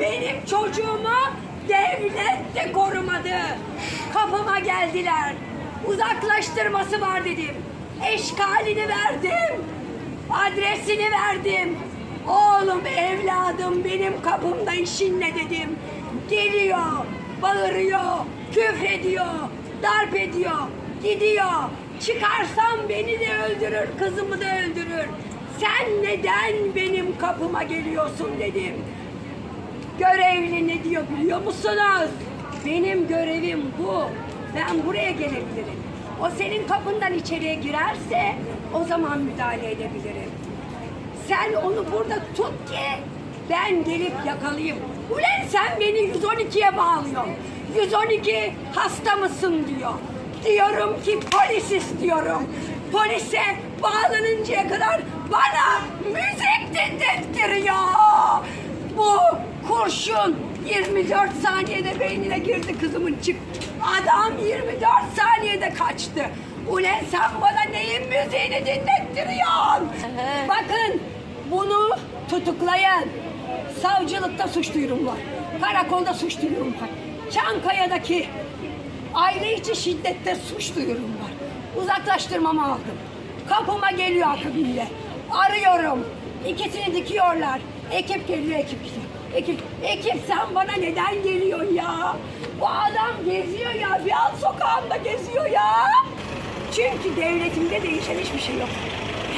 Benim çocuğumu devlet de korumadı. Kapıma geldiler. Uzaklaştırması var dedim. Eşkalini verdim. Adresini verdim. Oğlum evladım benim kapımda işin ne dedim. Geliyor, bağırıyor, küfrediyor, darp ediyor, gidiyor. Çıkarsam beni de öldürür, kızımı da öldürür. Sen neden benim kapıma geliyorsun dedim. Görevli ne diyor biliyor musunuz? Benim görevim bu. Ben buraya gelebilirim. O senin kapından içeriye girerse o zaman müdahale edebilirim. Sen onu burada tut ki ben gelip yakalayayım. Ulan sen beni 112'ye bağlıyorsun. 112 hasta mısın diyor. Diyorum ki polis istiyorum. Polise bağlanıncaya kadar bana müzik dinlettiriyor. Kurşun 24 saniyede beynine girdi kızımın çık. Adam 24 saniyede kaçtı. Ulan sen bana neyin müziğini dinlettiriyorsun? Bakın bunu tutuklayın. Savcılıkta suç duyurum var. Karakolda suç duyurum var. Çankaya'daki aile içi şiddette suç duyurum var. Uzaklaştırmamı aldım. Kapıma geliyor akabinde. Arıyorum. İkisini dikiyorlar. Ekip geliyor, ekip gidiyor. Ekip, ekip sen bana neden geliyorsun ya? Bu adam geziyor ya, bir alt sokağında geziyor ya. Çünkü devletimde değişen hiçbir şey yok.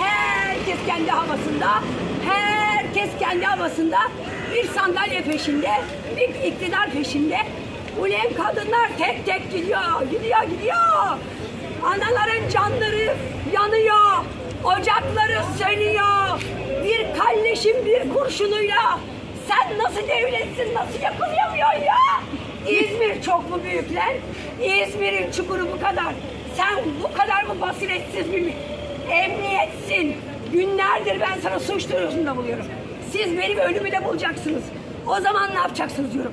Herkes kendi havasında, herkes kendi havasında bir sandalye peşinde, bir iktidar peşinde. Ulen kadınlar tek tek gidiyor, gidiyor, gidiyor. Anaların canları yanıyor, ocakları sönüyor. Bir kalleşin bir kurşunuyla nasıl devletsin, nasıl yakalayamıyorsun ya? İzmir çok mu büyük lan? İzmir'in çukuru bu kadar. Sen bu kadar mı basiretsiz bir emniyetsin? Günlerdir ben sana suç duyurusunda buluyorum. Siz benim ölümü de bulacaksınız. O zaman ne yapacaksınız diyorum.